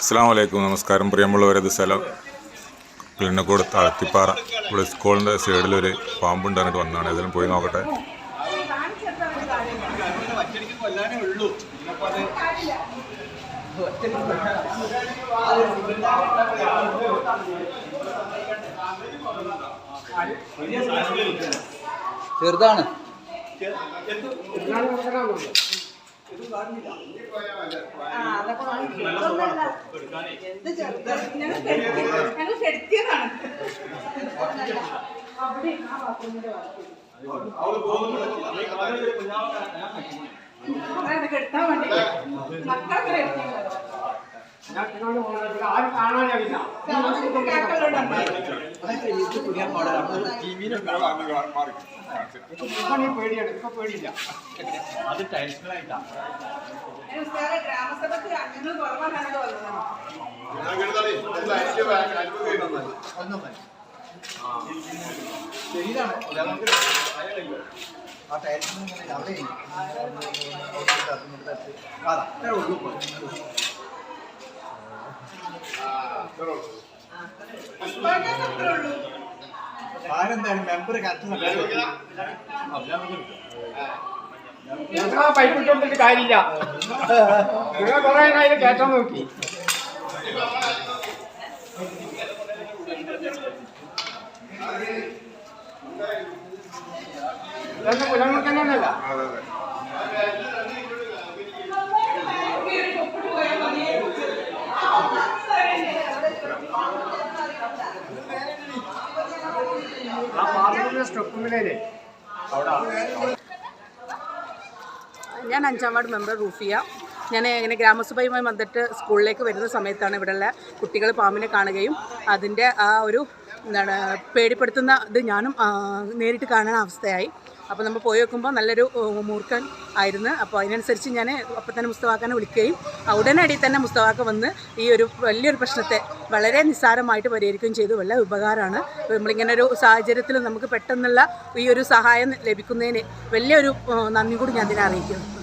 അസ്സാം വലൈക്കും നമസ്കാരം. പ്രിയമുള്ളവരത് ഇത് സ്ഥലം കിളിനക്കോട് തളത്തിപ്പാറ. ഇവിടെ സ്കൂളിന്റെ സൈഡിലൊരു പാമ്പുണ്ട് പറഞ്ഞിട്ട് വന്നതാണ്. ഏതെങ്കിലും പോയി നോക്കട്ടെ. ചെറുതാണ്. എന്ത് ചെറുത്? ഞങ്ങൾ കെടുത്തി- ഞങ്ങൾ കെടുത്തിയതാണ് അവിടെ ആ ബാത്റൂമിന്റെ. അതാണ് കെടുത്താൻ വേണ്ടി മക്കളൊക്കെ കെടുത്തിയത്. നമുക്ക് കേക്കലുണ്ട്. പേടിയാണ് ഇപ്പൊ പേടിയില്ല. അത് കുറവാണ് വന്നത്. ആ. ടയൽസിന് അവിടെ അത്രേ ഉള്ളൂ അത്രേ ഉള്ളൂ. ആരെന്താണ് മെമ്പർ ആ പൈപ്പ് ഇട്ടോണ്ടിട്ട് കാര്യമില്ല. കുറെ അതിൽ കയറ്റാൻ നോക്കി. ഇതൊക്കെ സ്റ്റെപ്പിലെ ഞാൻ അഞ്ചാം വാർഡ് മെമ്പർ റൂഫിയ. ഞാൻ ഇങ്ങനെ ഗ്രാമസഭയുമായി വന്നിട്ട് സ്കൂളിലേക്ക് വരുന്ന സമയത്താണ് ഇവിടെയുള്ള കുട്ടികൾ പാമ്പിനെ കാണുകയും അതിന്റെ ആ ഒരു എന്താണ് പേടിപ്പെടുത്തുന്ന ഇത് ഞാനും നേരിട്ട് കാണുന്ന അവസ്ഥയായി. അപ്പോൾ നമ്മൾ പോയി നോക്കുമ്പോൾ നല്ലൊരു മൂർക്കൻ ആയിരുന്നു. അപ്പോൾ അതിനനുസരിച്ച് ഞാൻ അപ്പം തന്നെ മുസ്തവാക്കനെ വിളിക്കുകയും ഉടനടി തന്നെ മുസ്തവാക്ക വന്ന് ഈ ഒരു വലിയൊരു പ്രശ്നത്തെ വളരെ നിസ്സാരമായിട്ട് പരിഹരിക്കുകയും ചെയ്തു. വളരെ ഉപകാരമാണ്. നമ്മളിങ്ങനെ ഒരു സാഹചര്യത്തിൽ നമുക്ക് പെട്ടെന്നുള്ള ഈ ഒരു സഹായം ലഭിക്കുന്നതിന് വലിയൊരു നന്ദി കൂടി ഞാൻ ഇതിനെ അറിയിക്കുന്നു.